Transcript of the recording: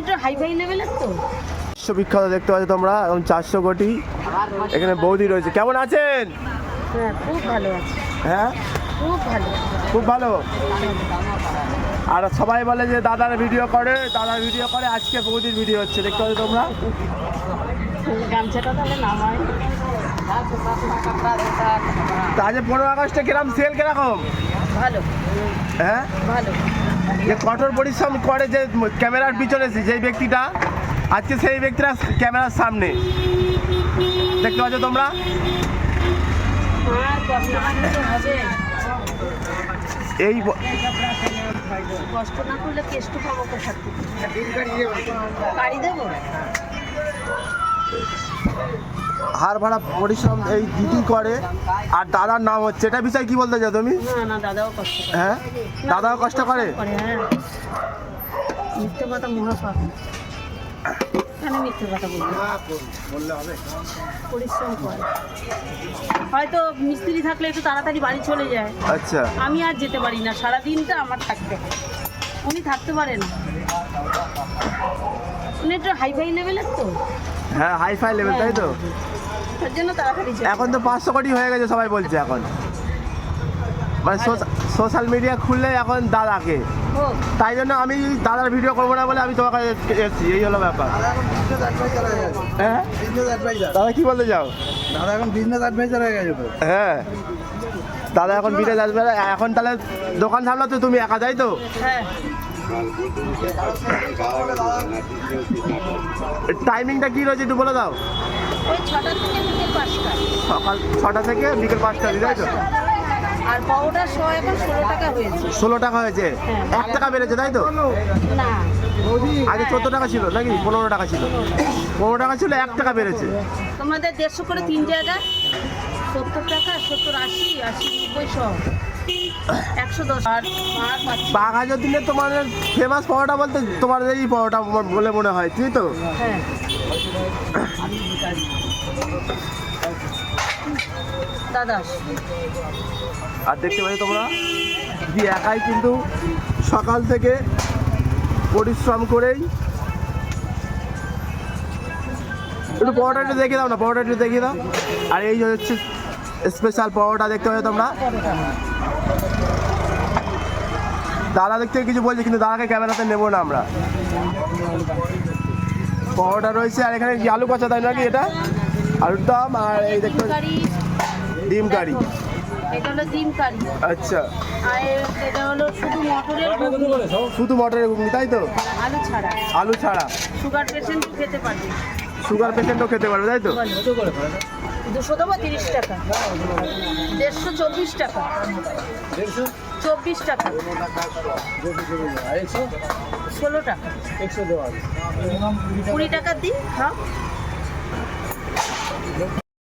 একটু হাই লেভেলের তো? বিশ্ববিখ্যাত দেখতে পাচ্ছ তোমরা এবং চারশো কোটি। এখানে বৌদি রয়েছে। কেমন আছেন? হ্যাঁ খুব ভালো আছে। হ্যাঁ? খুব ভালো। খুব ভালো? আর সবাই বলে যে দাদার ভিডিও করে দাদার ভিডিও করে আজকে বৌদির ভিডিও হচ্ছে। দেখতে পাচ্ছ তোমরা? গামছাটা তাহলে নামায় তা আজ পনেরো আগস্টে কিরম সেল কীরকম? ভালো। হ্যাঁ? ভালো। যে কঠোর পরিশ্রম করে যে ক্যামেরার পিছনে যেই ব্যক্তিটা, আজকে সেই ব্যক্তিরা ক্যামেরার সামনে। দেখতে পাচ্ছ তোমরা? এই কষ্ট না করলে কেষ্ট পাবো কোথা থেকে? হার ভাড়া পরিশ্রম এই দিদি করে আর দাদার নাম হচ্ছে এটা বিষয় কি বলতে চাও তুমি? না না দাদাও কষ্ট হ্যাঁ? দাদাও কষ্ট করে? হ্যাঁ। মিথ্যে কথা মহাপাপ মিথ্যে কথা বলব? পরিশ্রম করে। হয়তো মিস্ত্রি থাকলে একটু তাড়াতাড়ি বাড়ি চলে যায়। আচ্ছা। আমি আর যেতে পারি না সারা দিনটা আমার থাকতে হয়। উনি থাকতে পারেন। উনি একটু হাই ফাই লেভেলের তো? হ্যাঁ হাই ফাই লেভেল তাই তো? তার জন্য তাড়াতাড়ি এখন তো পাঁচশো কোটি হয়ে গেছে সবাই বলছে এখন। মানে সোশ্যাল মিডিয়া খুললে এখন দাদাকে। তাই জন্য আমি দাদার ভিডিও করব না বলে আমি তোমার কাছে এসেছি এই হলো ব্যাপার। হ্যাঁ দাদা কি বলতে চাও? দাদা এখন বিজনেস অ্যাডভাইজার হয়ে গেছে হ্যাঁ। দাদা এখন বিদেশ আসবে এখন তাহলে দোকান সামলাতে তুমি একা তাই তো? হ্যাঁ। টাইমিংটা কি রয়েছে একটু বলে দাও। সকাল ছটা থেকে বিকেল পাঁচটা তাই তো? আর পাউডার শো এখন ষোলো টাকা হয়েছে। ষোলো টাকা হয়েছে? এক টাকা বেড়েছে তাই তো? না। আগে চোদ্দ টাকা ছিল নাকি? পনেরো টাকা ছিল। পনেরো টাকা ছিল এক টাকা বেড়েছে। তোমাদের দেড়শো করে তিন জায়গায় সত্তর টাকা সত্তর আশি আশি নব্বই সব। বাঘাজের দিনে তোমার ফেমাস পরোটা বলতে তোমার এই পরোটা বলে মনে হয় তুই তো? হ্যাঁ। আর দেখতে পাচ্ছ তোমরা দিদি একাই কিন্তু সকাল থেকে পরিশ্রম করেই একটু পরোটা একটু দেখিয়ে দাও না পরোটা একটু দেখিয়ে দাও। আর এই হচ্ছে স্পেশাল পরোটা দেখতে পাচ্ছ তোমরা? দাদা দেখতে কিছু বলছে কিন্তু দাদাকে ক্যামেরাতে নেব না আমরা। পরোটা রয়েছে আর এখানে আলু কষা তাই নাকি এটা? আলুর দম আর এই দেখতে ডিম কারি। আচ্ছা। শুধু মটরের ঘুগনি, তাই তো? আলু ছাড়া। আলু ছাড়া। সুগার পেশেন্টও খেতে পারবে। সুগার পেশেন্টও খেতে পারবে তাই তো? দুশো দেবো তিরিশ টাকা। দেড়শো চব্বিশ টাকা। চব্বিশ টাকা। ষোলো টাকা। কুড়ি টাকা দিই হ্যাঁ